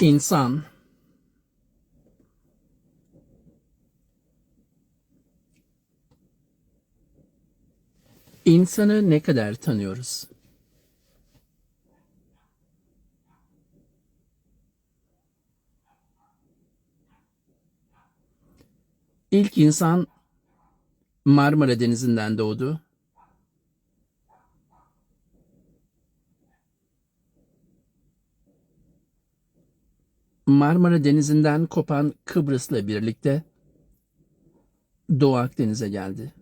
İnsan İnsanı ne kadar tanıyoruz? İlk insan Marmara Denizi'nden doğdu. Marmara Denizi'nden kopan Kıbrıs'la birlikte Doğu Akdeniz'e geldi.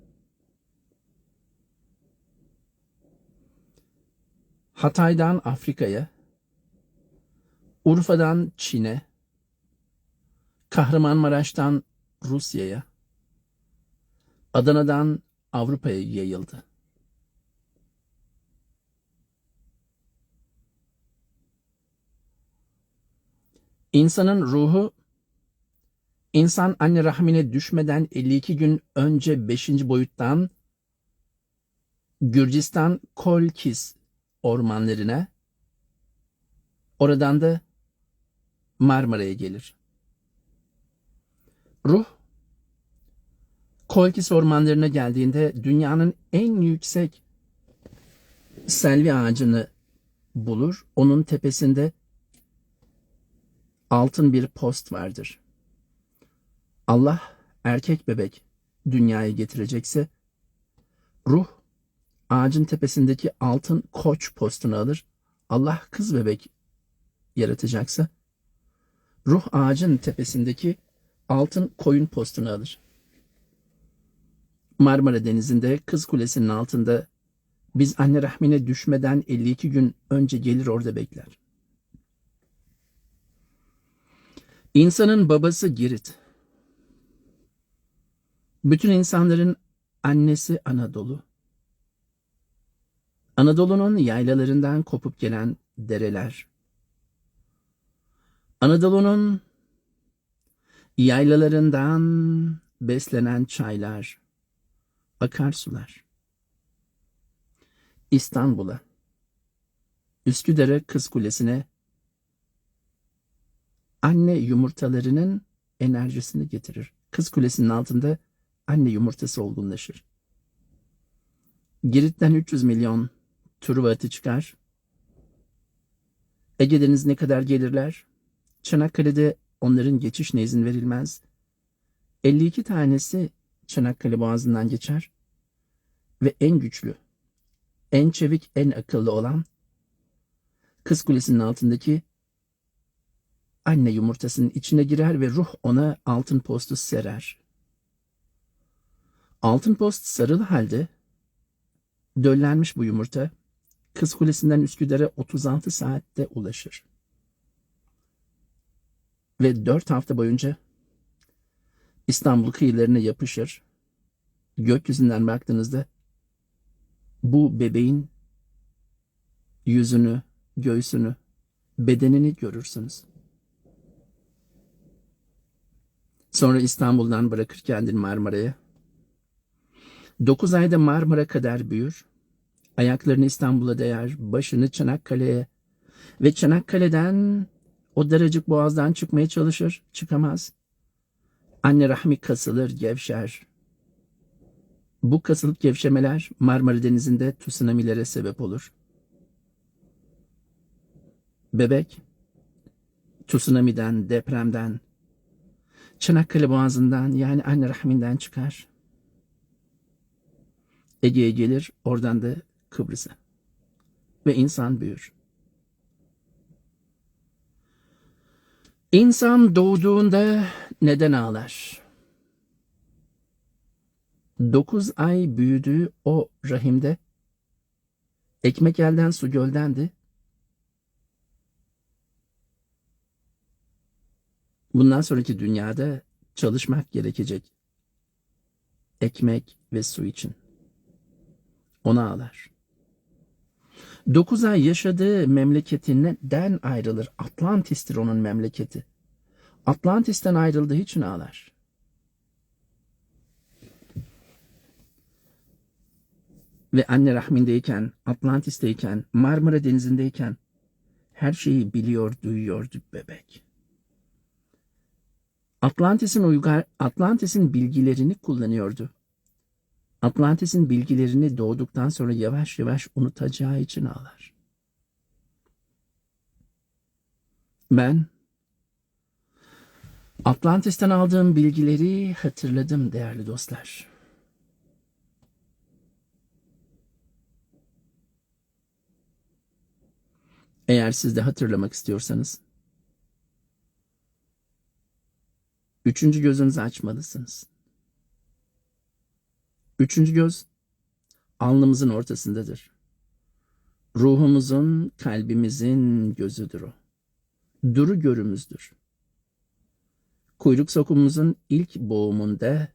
Hatay'dan Afrika'ya, Urfa'dan Çin'e, Kahramanmaraş'tan Rusya'ya, Adana'dan Avrupa'ya yayıldı. İnsanın ruhu insan anne rahmine düşmeden 52 gün önce 5. boyuttan Gürcistan Kolkis ormanlarına oradan da Marmara'ya gelir. Ruh Kolkis ormanlarına geldiğinde dünyanın en yüksek selvi ağacını bulur. Onun tepesinde altın bir post vardır. Allah erkek bebek dünyaya getirecekse ruh ağacın tepesindeki altın koç postunu alır. Allah kız bebek yaratacaksa ruh ağacın tepesindeki altın koyun postunu alır. Marmara Denizi'nde Kız Kulesi'nin altında biz anne rahmine düşmeden 52 gün önce gelir orada bekler. İnsanın babası Girit. Bütün insanların annesi Anadolu. Anadolu'nun yaylalarından kopup gelen dereler. Anadolu'nun yaylalarından beslenen çaylar, akarsular. İstanbul'a, Üsküdar'a Kız Kulesi'ne anne yumurtalarının enerjisini getirir. Kız Kulesi'nin altında anne yumurtası olgunlaşır. Girit'ten 300 milyon Truva atı çıkar. Ege Denizi'ne kadar gelirler. Çanakkale'de onların geçişine izin verilmez. 52 tanesi Çanakkale Boğazı'ndan geçer. Ve en güçlü, en çevik, en akıllı olan Kız Kulesi'nin altındaki anne yumurtasının içine girer ve ruh ona altın postu serer. Altın post sarılı halde döllenmiş bu yumurta Kız Kulesi'nden Üsküdar'a 36 saatte ulaşır. Ve 4 hafta boyunca İstanbul kıyılarına yapışır. Gökyüzünden baktığınızda bu bebeğin yüzünü, göğsünü, bedenini görürsünüz. Sonra İstanbul'dan bırakır kendini Marmara'ya. Dokuz ayda Marmara kadar büyür. Ayaklarını İstanbul'a değer, başını Çanakkale'ye ve Çanakkale'den o daracık boğazdan çıkmaya çalışır, çıkamaz. Anne rahmi kasılır, gevşer. Bu kasılıp gevşemeler Marmara Denizi'nde tsunamilere sebep olur. Bebek, tsunami'den, depremden, Çanakkale Boğazı'ndan yani anne rahminden çıkar. Ege'ye gelir, oradan da Kıbrıs'a. Ve insan büyür. İnsan doğduğunda neden ağlar? Dokuz ay büyüdüğü o rahimde ekmek elden su göldendi. Bundan sonraki dünyada çalışmak gerekecek. Ekmek ve su için. Ona ağlar. Dokuz ay yaşadığı memleketinden ayrılır. Atlantis'tir onun memleketi. Atlantis'ten ayrıldığı için ağlar. Ve anne rahmindeyken, Atlantis'teyken, Marmara Denizi'ndeyken her şeyi biliyor, duyuyordu bebek. Atlantis'in uygar Atlantis'in bilgilerini kullanıyordu. Atlantis'in bilgilerini doğduktan sonra yavaş yavaş unutacağı için ağlar. Ben Atlantis'ten aldığım bilgileri hatırladım değerli dostlar. Eğer siz de hatırlamak istiyorsanız üçüncü gözünüzü açmalısınız. Üçüncü göz alnımızın ortasındadır. Ruhumuzun, kalbimizin gözüdür o. Duru görümüzdür. Kuyruk sokumumuzun ilk boğumunda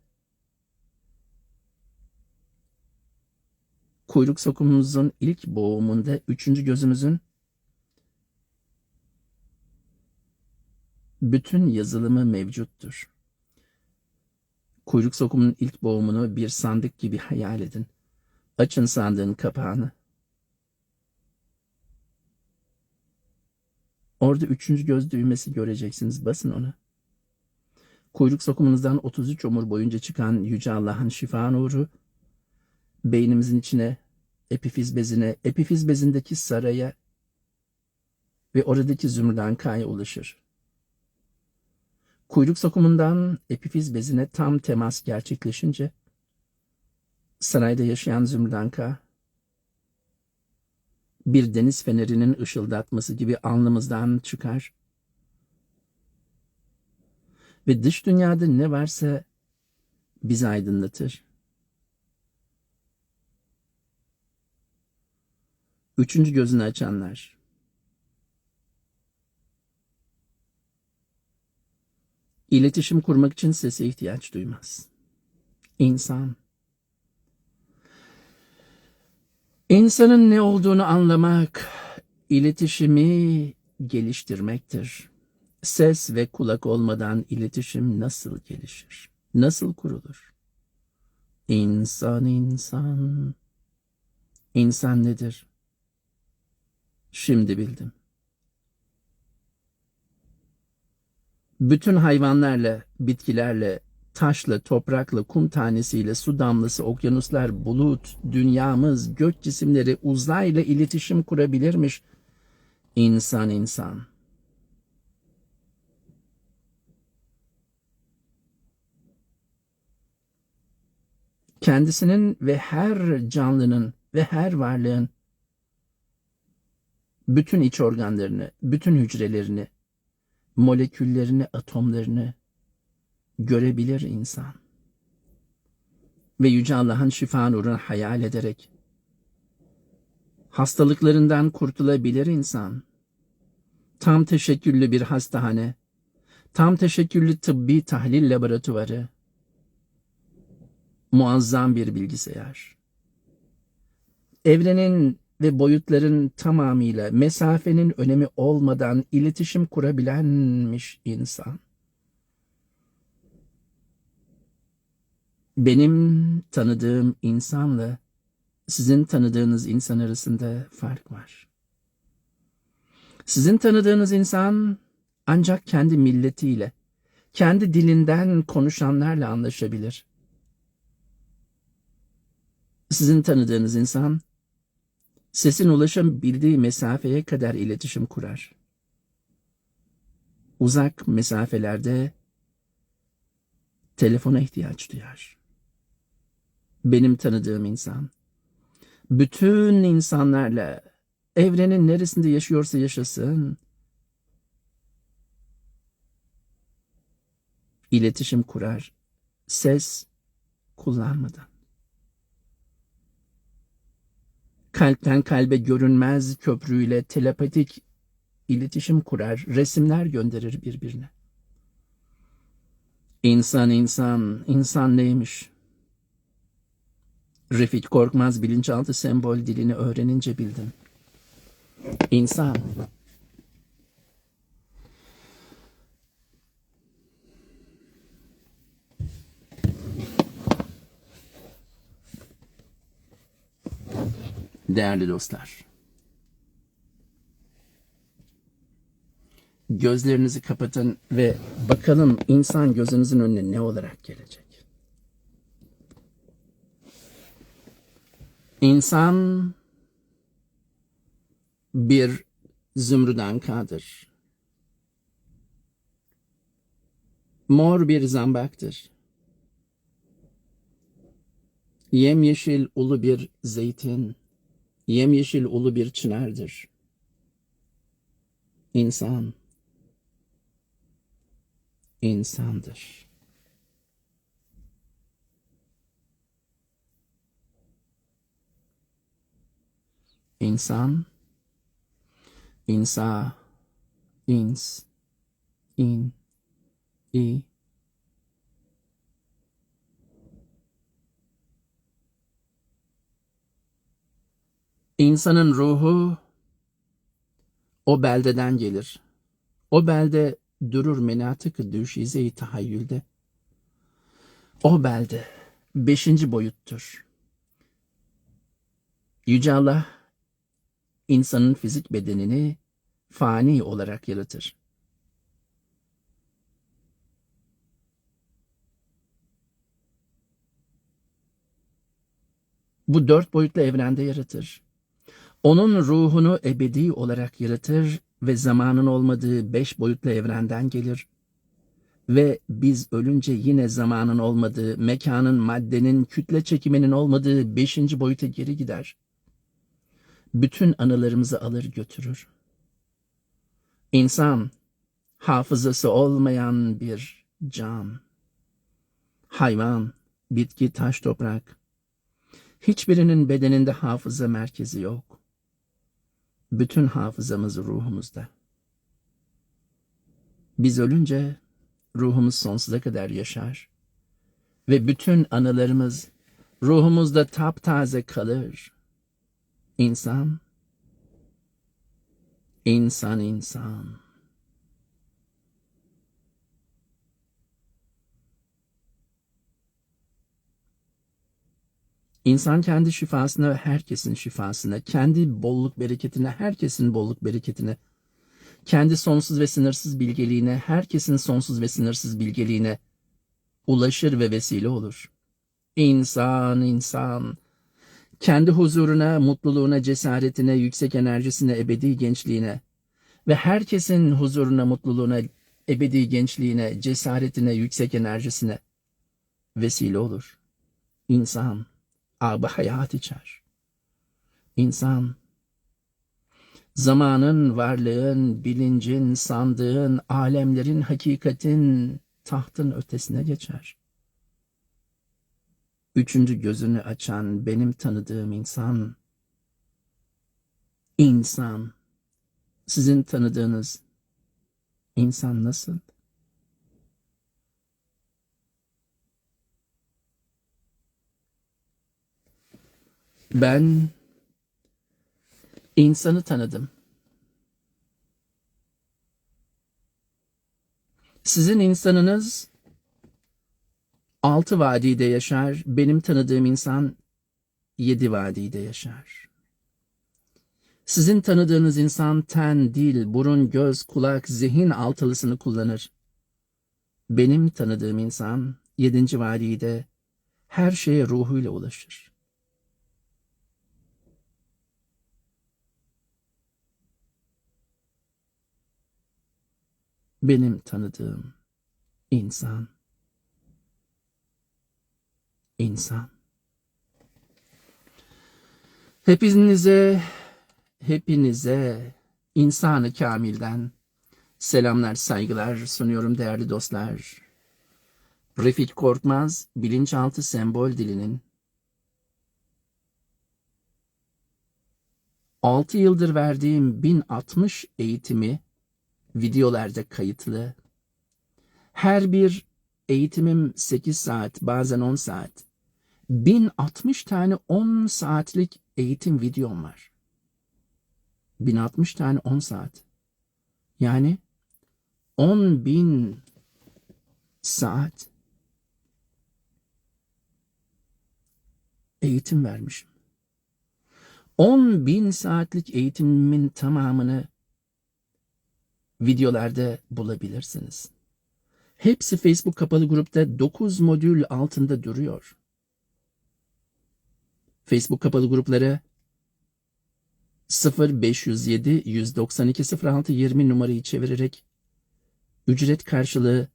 kuyruk sokumumuzun ilk boğumunda üçüncü gözümüzün bütün yazılımı mevcuttur. Kuyruk sokumunun ilk boğumunu bir sandık gibi hayal edin. Açın sandığın kapağını. Orada üçüncü göz düğmesi göreceksiniz. Basın ona. Kuyruk sokumunuzdan 33 omur boyunca çıkan Yüce Allah'ın şifa nuru, beynimizin içine, epifiz bezine, epifiz bezindeki saraya ve oradaki zümrüden kaya ulaşır. Kuyruk sokumundan epifiz bezine tam temas gerçekleşince, sarayda yaşayan zümrüdanka, bir deniz fenerinin ışıldatması gibi alnımızdan çıkar ve dış dünyada ne varsa bizi aydınlatır. Üçüncü gözünü açanlar. İletişim kurmak için sese ihtiyaç duymaz. İnsan. İnsanın ne olduğunu anlamak, iletişimi geliştirmektir. Ses ve kulak olmadan iletişim nasıl gelişir? Nasıl kurulur? İnsan insan. İnsan nedir? Şimdi bildim. Bütün hayvanlarla, bitkilerle, taşla, toprakla, kum tanesiyle, su damlası, okyanuslar, bulut, dünyamız, gök cisimleri uzayla iletişim kurabilirmiş. İnsan insan. Kendisinin ve her canlının ve her varlığın bütün iç organlarını, bütün hücrelerini, moleküllerini, atomlarını görebilir insan. Ve Yüce Allah'ın şifa nurunu hayal ederek hastalıklarından kurtulabilir insan. Tam teşekküllü bir hastane, tam teşekküllü tıbbi tahlil laboratuvarı, muazzam bir bilgisayar. Evrenin ve boyutların tamamıyla mesafenin önemi olmadan iletişim kurabilenmiş insan. Benim tanıdığım insanla sizin tanıdığınız insan arasında fark var. Sizin tanıdığınız insan ancak kendi milletiyle, kendi dilinden konuşanlarla anlaşabilir. Sizin tanıdığınız insan sesin ulaşabildiği mesafeye kadar iletişim kurar. Uzak mesafelerde telefona ihtiyaç duyar. Benim tanıdığım insan, bütün insanlarla evrenin neresinde yaşıyorsa yaşasın, iletişim kurar, ses kullanmadan. Kalpten kalbe görünmez köprüyle telepatik iletişim kurar, resimler gönderir birbirine. İnsan insan, insan neymiş? Refik Korkmaz bilinçaltı sembol dilini öğrenince bildim. İnsan. Değerli dostlar. gözlerinizi kapatın ve bakalım insan gözünüzün önüne ne olarak gelecek? İnsan bir zümrüdankadır. Mor bir zambaktır. Yemyeşil ulu bir zeytin, yemyeşil ulu bir çınardır. İnsan, insandır. İnsan, insa, ins, in, i, İnsanın ruhu o beldeden gelir. O belde durur menatık düşize-i tahayyülde. O belde beşinci boyuttur. Yüce Allah insanın fizik bedenini fani olarak yaratır. Bu dört boyutlu evrende yaratır. Onun ruhunu ebedi olarak yaratır ve zamanın olmadığı beş boyutlu evrenden gelir. Ve biz ölünce yine zamanın olmadığı, mekanın, maddenin, kütle çekiminin olmadığı beşinci boyuta geri gider. Bütün anılarımızı alır götürür. İnsan, hafızası olmayan bir can. Hayvan, bitki, taş, toprak. Hiçbirinin bedeninde hafıza merkezi yok. Bütün hafızamız ruhumuzda. Biz ölünce ruhumuz sonsuza kadar yaşar ve bütün anılarımız ruhumuzda taptaze kalır. İnsan, insan insan. İnsan kendi şifasına ve herkesin şifasına, kendi bolluk bereketine, herkesin bolluk bereketine, kendi sonsuz ve sınırsız bilgeliğine, herkesin sonsuz ve sınırsız bilgeliğine ulaşır ve vesile olur. İnsan, insan, kendi huzuruna, mutluluğuna, cesaretine, yüksek enerjisine, ebedi gençliğine ve herkesin huzuruna, mutluluğuna, ebedi gençliğine, cesaretine, yüksek enerjisine vesile olur. İnsan, abı hayat içer. İnsan, zamanın, varlığın, bilincin, sandığın, alemlerin, hakikatin, tahtın ötesine geçer. Üçüncü gözünü açan benim tanıdığım insan, insan, sizin tanıdığınız insan nasıl? Ben insanı tanıdım. Sizin insanınız altı vadide yaşar, benim tanıdığım insan yedi vadide yaşar. Sizin tanıdığınız insan ten, dil, burun, göz, kulak, zihin altılısını kullanır. Benim tanıdığım insan yedinci vadide her şeye ruhuyla ulaşır. Benim tanıdığım insan insan. Hepinize, hepinize insanı kamilden selamlar, saygılar sunuyorum değerli dostlar. Refik Korkmaz, bilinçaltı sembol dilinin 6 yıldır verdiğim 1060 eğitimi videolarda kayıtlı. Her bir eğitimim 8 saat, bazen 10 saat. 1060 tane 10 saatlik eğitim videom var. 1060 tane 10 saat. Yani 10 bin saat eğitim vermişim. 10 bin saatlik eğitimimin tamamını videolarda bulabilirsiniz. Hepsi Facebook kapalı grupta 9 modül altında duruyor. Facebook kapalı gruplara 0507 192 06 20 numarayı çevirerek ücret karşılığı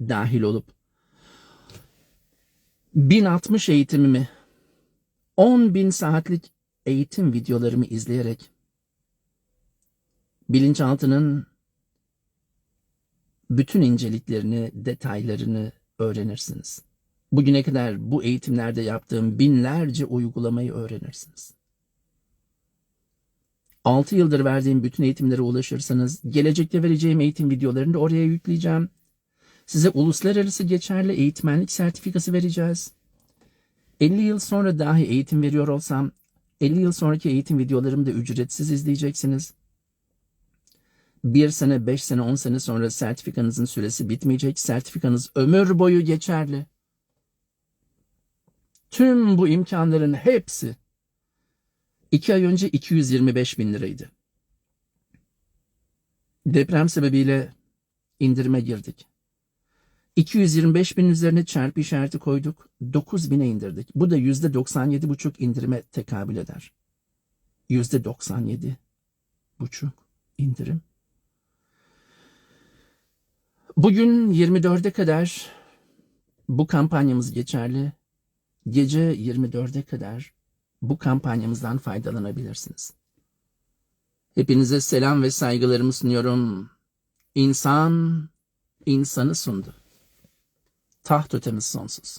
dahil olup 1060 eğitimimi 10.000 saatlik eğitim videolarımı izleyerek bilinçaltının bütün inceliklerini, detaylarını öğrenirsiniz. Bugüne kadar bu eğitimlerde yaptığım binlerce uygulamayı öğrenirsiniz. 6 yıldır verdiğim bütün eğitimlere ulaşırsanız gelecekte vereceğim eğitim videolarını da oraya yükleyeceğim. Size uluslararası geçerli eğitmenlik sertifikası vereceğiz. 50 yıl sonra dahi eğitim veriyor olsam 50 yıl sonraki eğitim videolarımı da ücretsiz izleyeceksiniz. Bir sene, beş sene, on sene sonra sertifikanızın süresi bitmeyecek. Sertifikanız ömür boyu geçerli. Tüm bu imkanların hepsi iki ay önce 225 bin liraydı. Deprem sebebiyle indirime girdik. 225 bin üzerine çarpı işareti koyduk. 9 bine indirdik. Bu da %97,5 indirime tekabül eder. %97 buçuk indirim. Bugün 24'e kadar bu kampanyamız geçerli. Gece 24'e kadar bu kampanyamızdan faydalanabilirsiniz. Hepinize selam ve saygılarımı sunuyorum. İnsan insanı sundu. Taht ötemiz sonsuz.